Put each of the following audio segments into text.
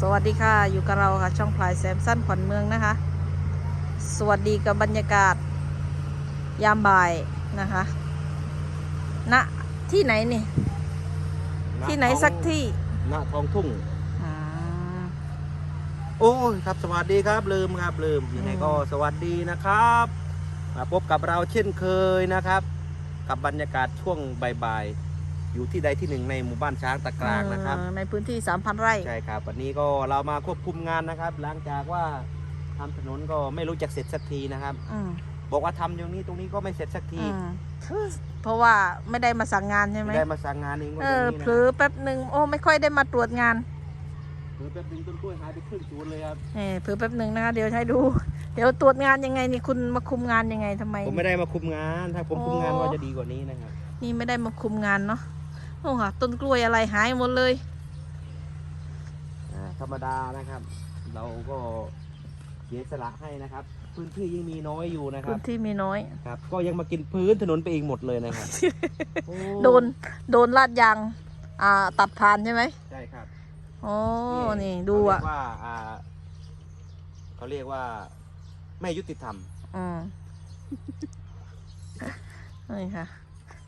สวัสดีค่ะ อยู่กับเราค่ะ ช่องพลายแซมสั้นขวัญเมืองนะคะ สวัสดีกับบรรยากาศ ยามบ่ายนะคะณที่ไหนนี่ ที่ไหนสักที่ณท้องทุ่งอืมโอ้ยครับสวัสดีครับลืมครับลืมยังไงอืมก็สวัสดีนะครับ มาพบกับเราเช่นเคยนะครับ กับบรรยากาศช่วงบ่ายๆ อยู่ที่ใดที่หนึ่งในหมู่บ้านช้างตะกลางนะครับ เออในพื้นที่ 3,000 ไร่ ใช่ครับ วันนี้ก็เรามาควบคุมงานนะครับ หลังจากว่าทำถนนก็ไม่รู้จักเสร็จสักทีนะครับ อืมบอกว่าทำอย่างนี้ตรงนี้ก็ไม่เสร็จสักทีอืมเพราะว่าไม่ได้มาสั่งงานใช่ไหมไม่ได้มาสั่งงานเองว่าเออย่างอนี้เผนะลอแป๊บหนึ่งโอ้ไม่ค่อยได้มาตรวจงานหรือแป๊บนึงต้นกล้วยหายไปครึ่งศูนย์เลยครับเออเผลอแป๊บหนึ่งนะคะเดี๋ยวให้ดู เดี๋ยวตรวจงานยังไงนี่คุณมาคุมงานยังไงทำไม ผมไม่ได้มาคุมงาน ถ้าผมคุมงานโอ้ ว่าจะดีกว่านี้นะครับ นี่ไม่ได้มาคุมงานเนาะ โอ้ค่ะต้นกล้วยอะไรหายหมดเลยอ่าธรรมดานะครับ เราก็เสียสละให้นะครับ พื้นที่ยังมีน้อยอยู่นะคพื้รับนที่มีน้อย ครับ ก็ยังมากินพื้นถนนไปเองหมดเลยนะครับโอ้โดนโดนลาดยาง อ่า ตัดผ่านใช่ไหมใช่ครับโอ้นี่ดูอะ เขาเรียกว่าอ่าเขาเรียกว่าไม่ยุติธรรม อืม นี่ค่ะ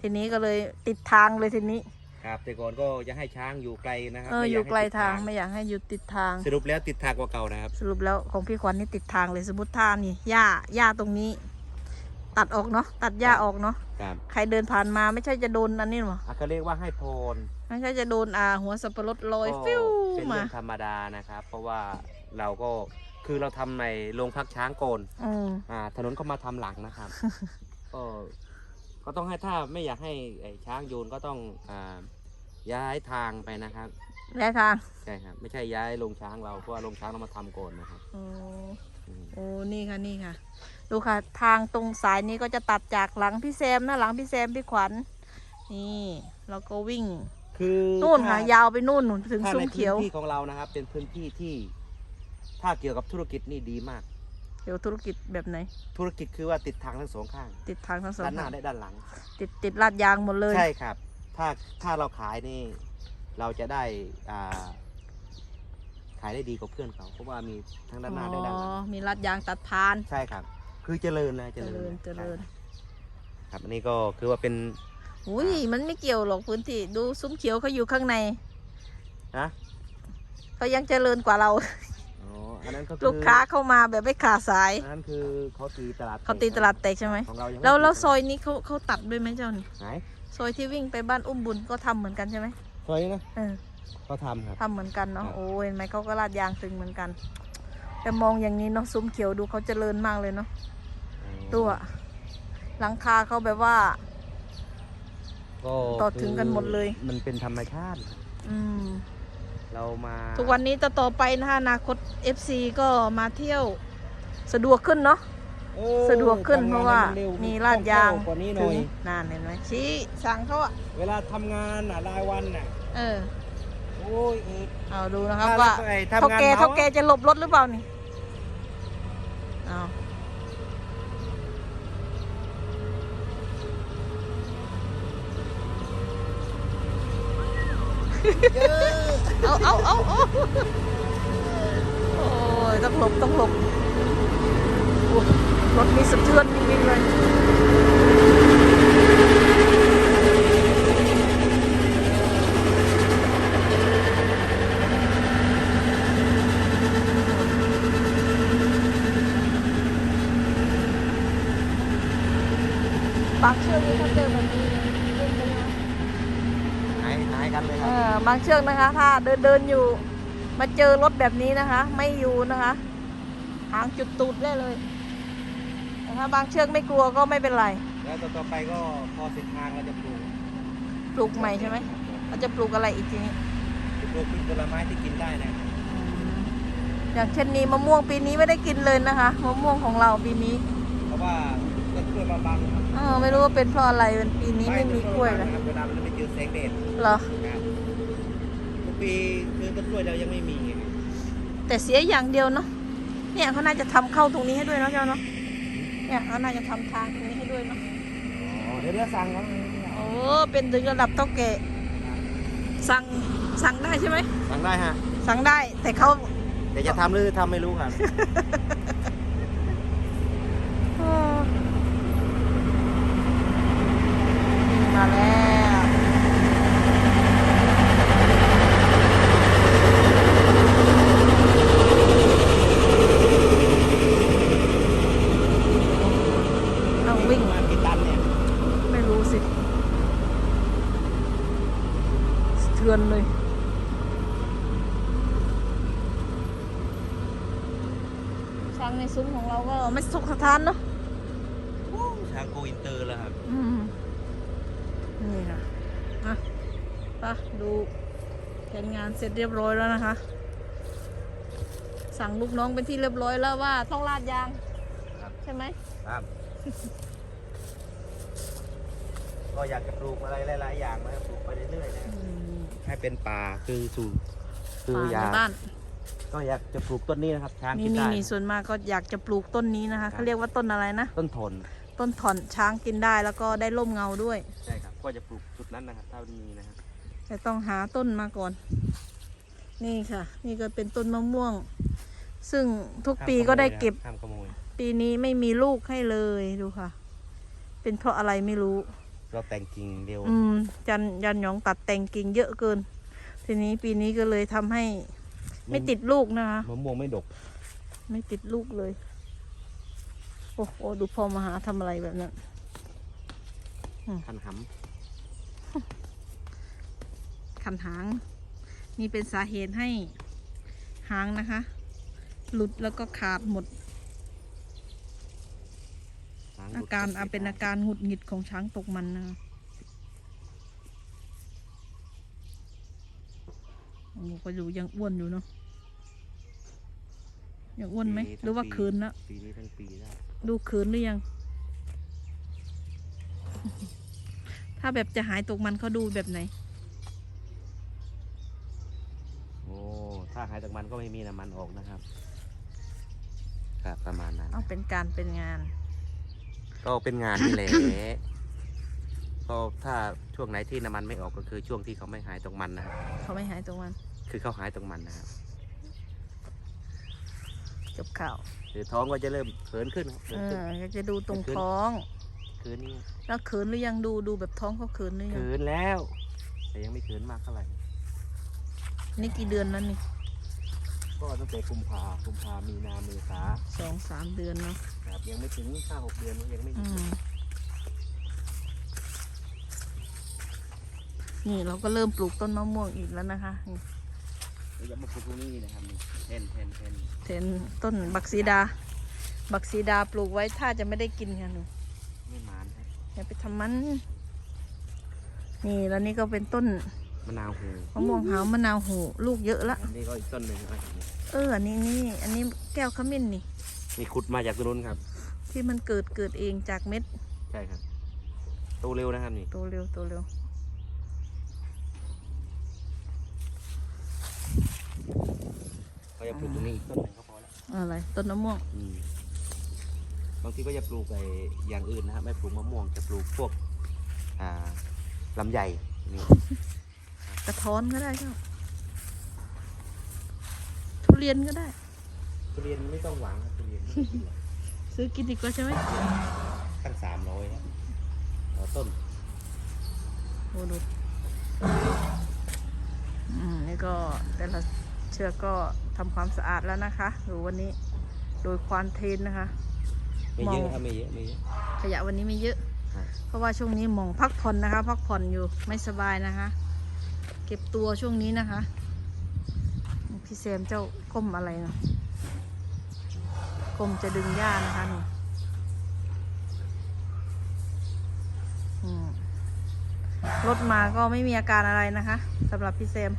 ทีนี้ก็เลยติดทางเลยทีนี้ ครับแต่ก่อนก็จะให้ช้างอยู่ไกลนะครับเออม่อยู่ให้ไกลติดทางไม่อยากให้อยู่ติดทาง สรุปแล้วติดทางกว่าเก่านะครับ สรุปแล้วของพี่ขวัญนี่ติดทางเลยสมมติท่านี่หญ้าหญ้าตรงนี้ ตัดออกเนาะตัดหญ้าออกเนาะครับใครเดินผ่านมาไม่ใช่จะโดนอันนี้หรออะเขาเรียกว่าให้พรไม่ใช่จะโดนอ่าหัวสับปะรดลอยก็ฟิวเป็นมาเรื่องธรรมดานะครับ เพราะว่าเราก็คือเราทำในโรงพักช้างโกนอืมอ่าถนนก็มาทำหลังนะครับ ก็ ก็ต้องให้ถ้าไม่อยากให้ไอ้ช้างโยนก็ต้องอ่าย้ายทางไปนะครับแล้วทางใช่ครับ ไม่ใช่ย้ายลงช้างเราเพราะว่าลงช้างเรามาทำก่อนนะครับโอ้อืมโอ้นี่ค่ะนี่ค่ะ ดูค่ะ ทางตรงสายนี้ก็จะตัดจากหลังพี่แซมนะหลังพี่แซมพี่ขวัญนี่แล้วก็วิ่งคือนู่นค่ะ ถ้ายาวไปนู่นนู่นถึงถ้าซุ้ในมพื้เขียวนที่ของเรานะครับ เป็นพื้นที่ที่ ถ้าเกี่ยวกับธุรกิจนี่ดีมากเดี๋ยวธุรกิจแบบไหน ธุรกิจคือว่าติดทางทั้งสองข้างติดทางทั้งสองด้านหน้าทางได้ด้านหลัง ติดติดลาดยางหมดเลยใช่ครับ ถ้าถ้าเราขายนี่เราจะได้อ่าขายได้ดีกว่าเพื่อนเขาเพราะว่ามีทั้งด้านหน้าได้ด้านหลังอ๋อมีลาดยางตัดพานใช่ครับ คือเจริญนะเจเจริริญญเจริญใช่ครับอันนี้ก็คือว่าเป็นอุ้ยมันไม่เกี่ยวหรอกพื้นที่ดูซุ้มเขียวเขาอยู่ข้างในนะเขายังเจริญกว่าเรา อ๋ออันนั้นก็คือลูกค้าเข้ามาแบบไม่ขาดสาย อันนั้นคือเขาตีตลาดเขาตีตลาดแตกใช่ไหมของเรายังไม่แล้วแล้วตีซอยนี้เขาเขาตัดด้วยไหมเจ้านี่ไหนซอยที่วิ่งไปบ้านอุ้มบุญก็ทำเหมือนกันใช่ไหมซอยนี้นะเออเขาทำครับ ทำเหมือนกันเนาะครับ โอ้ยเห็นไหมเขาก็ลาดยางตึงเหมือนกัน แต่มองอย่างนี้เนาะซุ้มเขียวดูเขาเจริญมากเลยเนาะตัว หลังคาเขาแบบว่า ก็ต่อถึงกันหมดเลย มันเป็นธรรมชาติ อืม เรามาทุกวันนี้ต่อต่อไปนะคะอนาคต FC ก็มาเที่ยวสะดวกขึ้นเนาะเออสะดวกขึ้นทำงเพราะว่าให้นเมีลาดยางคล่อกว่านี้หถึน่งอยนานเห็นไหมชี้สั่งเขาอะเวลาทำงานอะรายวันอะเออ โอ้ยอืด เอาดูนะครับถ้าว่าไอ้เท่าทำงานแกเมา เท่าแกจะหลบรถหรือเปล่านี่เอาเอาเอาเอาเอาโอ้ยต้องหลบต้องหลบรถมีสะเทือนจริงเลยบางเชือกนี่ถ้าเจอแบบนี้เล่นไปนะ หายหายกันเลยค เอ รั บอบางเชือกนะคะ ถ้าเดินเดินอยู่ มาเจอรถแบบนี้นะคะ ไม่อยู่นะคะหางจุดตูดได้เลยแต่ถ้าบางเชือกไม่กลัวก็ไม่เป็นไร แล้วต่อต่อไปก็พอเสร็จทางเราจะปลูกปลูกใหม่ใช่ไหมเราจะปลูกอะไรอีกทีนี้จะปลูกเป็นผลไม้ที่กินได้นะอย่างเช่นนี้มะม่วงปีนี้ไม่ได้กินเลยนะคะมะม่วงของเราปีนี้ เพราะว่าต้นกล้วยมาบังครับเออไม่รู้ว่าเป็นเพราะอะไรเป็นปีนี้ไม่มีกล้วยเลยครับเวลามันไม่เจอแสงแดดเหรอครับทุก ปีคือต้นกล้วยเรายังไม่มีไงแต่เสียอย่างเดียวเนาะเนี่ยเขาน่าจะทำเข้าตรงนี้ให้ด้วยเนาะเจ้าเนาะเนี่ยเขาน่าจะทำทางตรงนี้ให้ด้วยเนาะอ๋อเดี๋ยวเราสั่งครับโอ้เป็นถึงระดับเท่าแก่สั่งสั่งได้ใช่ไหมสั่งได้ฮะสั่งได้แต่เขาแต่จะทำหรือทำไม่รู้ครับเออมาแล้วเอาวิ่ง มากี่ตันเนี่ย ไม่รู้สิสะเทือนเลย ช้างในซุ้มของเราก็ ไม่สุขสถานเนาะช้างโกอินเตอร์แล้วครับอืมนี่ค่ะอะไปะดูแผนงานเสร็จเรียบร้อยแล้วนะคะ สั่งลูกน้องเป็นที่เรียบร้อยแล้วว่าต้องลาดยางครับใช่ไหมครับ ก็อยากจะปลูกอะไรหลายๆอย่างนะครับปลูกไปเรื่อยๆนะครับอืมให้เป็นป่าคือสู่คือป่าอยาในกบ้าน ก็อยากจะปลูกต้นนี้นะครับ ช้างนี่กินนี่ได้นี่ส่วนมากก็อยากจะปลูกต้นนี้นะครัคะบเขาเรียกว่าต้นอะไรนะ ต้นทนต้นถอนช้างกินได้แล้วก็ได้ร่มเงาด้วย ใช่ครับ ก็จะปลูกจุดนั้นนะครับ ถ้ามันมีนะครับแต่ต้องหาต้นมาก่อน นี่ค่ะ นี่ก็เป็นต้นมะม่วง ซึ่งทุกปีก็ได้เก็บ ห้ามขโมยปีนี้ไม่มีลูกให้เลยดูค่ะ เป็นเพราะอะไรไม่รู้เราแต่งกิ่งเดียวอืม จันยันหยองตัดแต่งกิ่งเยอะเกิน ทีนี้ปีนี้ก็เลยทำให้ ไม่ติดลูกนะคะมะม่วงไม่ดก ไม่ติดลูกเลย โอ้โหดูพ่อมาหาทำอะไรแบบนั้นคันหคันหาง นี่เป็นสาเหตุให้หางนะคะ หลุดแล้วก็ขาดหมดำช้งอาการอาเป็นอาการหงุดหงิดของช้างตกมันนะคะ โอ้โหก็อยู่ยังอ้วนอยู่เนาะยังอ้วนไหมปีหรือว่าทั้งปี คืนแล้วปีนี้ทั้งปีได้ดูคืนหรือยัง ถ้าแบบจะหายตกมันเขาดูแบบไหน โอ้ถ้าหายจากมันก็ไม่มีน้ำมันออกนะครับครับประมาณนั้น เอาเป็นการเป็นงาน ก็เป็นงานนี่แหละ ก็ถ้าช่วงไหนที่น้ำมันไม่ออกก็คือช่วงที่เขาไม่หายตรงมันนะครับเขาไม่หายตรงมัน คือเขาหายตรงมันนะครับจบข่าวคือท้องก็จะเริ่มเขินขึ้นครับเอเขินขึ้นอก็จะดูตรงคืนท้อง คืนนี้แล้วเขินหรือยังดูดูแบบท้องเขาเขินหรือยัง คืนแล้ว แต่ยังไม่คืนมากเท่าไหร่ นี่กี่เดือนแล้วนี่ก็ตั้งแต่กุมภากุมภามีนาเมษาสองสามเดือนเนาะครับยังไม่ถึงห้าหกเดือนยังไม่อืมนี่เราก็เริ่มปลูกต้นมะม่วงอีกแล้วนะคะนี่ เราจะมาปลูกตรงนี้นะครับนี่เทนเทนเทนเทนต้นบักซีดา บักซีดาปลูกไว้ถ้าจะไม่ได้กินค่ะหนูไม่หมานครับอย่าไปทำมัน นี่แล้วนี่ก็เป็นต้นมะนาวหูมะม่วงหาวมะนาวโหลูกเยอะละ อันนี้ก็อีกต้นหนึ่งนะครับนี่เอออันนี้นี่อันนี้แก้วขมิ้นนี่ นี่ขุดมาจากตรงนู้นครับ ที่มันเกิดเกิดเองจากเม็ด ใช่ครับ โตเร็วนะครับนี่โตเร็วโตเร็ว เขาจะปลูกตรงนี้อีกต้นหนึ่งก็พอแล้วอะไรต้นมะม่วงอืมบางทีก็จะปลูกไอ้อย่างอื่นนะครับไม่ปลูกมะม่วงจะปลูกพวกอ่าลำไยนี่กระท้อนก็ได้เจ้าทุเรียนก็ได้ ทุเรียนไม่ต้องหวังครับทุเรียนไม่ต้องกินหรอกซื้อกินดีกว่าใช่ไหมตั้งสามร้อยครับต่อต้นโอ้ดูอืมนี่ก็แต่ละ เชือกก็ทำความสะอาดแล้วนะคะดูวันนี้โดยควานเทนนะคะไม่เยอะมองครับไม่เยอะไม่เยอะขยะวันนี้ไม่เยอะครับเพราะว่าช่วงนี้หมองพักผ่อนนะคะ พักผ่อนอยู่ไม่สบายนะคะ เก็บตัวช่วงนี้นะคะ พี่แซมเจ้าก้มอะไรเนาะก้มจะดึงหญ้านะคะหนูอืมรถมาก็ไม่มีอาการอะไรนะคะสำหรับพี่แซม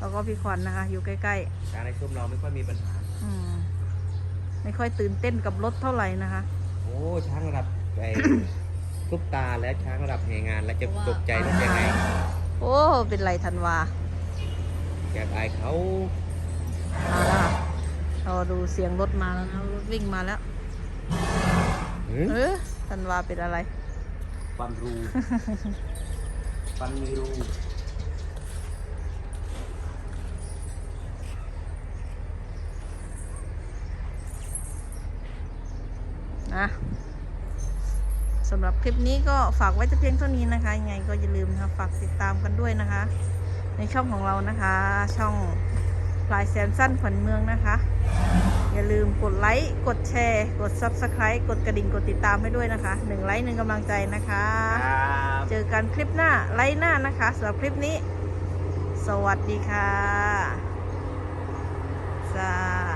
แล้วก็พี่ขวัญนะคะ อยู่ใกล้การในชุมเราไม่ค่อยมีปัญหา ๆอืมไม่ค่อยตื่นเต้นกับรถเท่าไหร่นะคะ โอ้ช้างระดับไอ้ทุบตาและช้างระดับแห่งานแล้วจะตกใจรถยังไงโอ้เป็นไรธันวาอยากอายเขามาแล้วค่ะเราดูเสียงรถมาแล้วนะรถวิ่งมาแล้วหือเออธันวาเป็นอะไร ฟันรู ฟันมีรู นะสำหรับคลิปนี้ก็ฝากไว้แต่เพียงเท่านี้นะคะ ยังไงก็อย่าลืมนะคะฝากติดตามกันด้วยนะคะ ในช่องของเรานะคะ ช่องพลายแซมสั้นขวัญเมืองนะคะ อย่าลืมกดไลค์กดแชร์ กด Subscribe กดกระดิ่งกดติดตามให้ด้วยนะคะหนึ่งไลค์หนึ่งกำลังใจนะคะครับเจอกันคลิปหน้าไลค์หน้านะคะสำหรับคลิปนี้ สวัสดีค่ะสา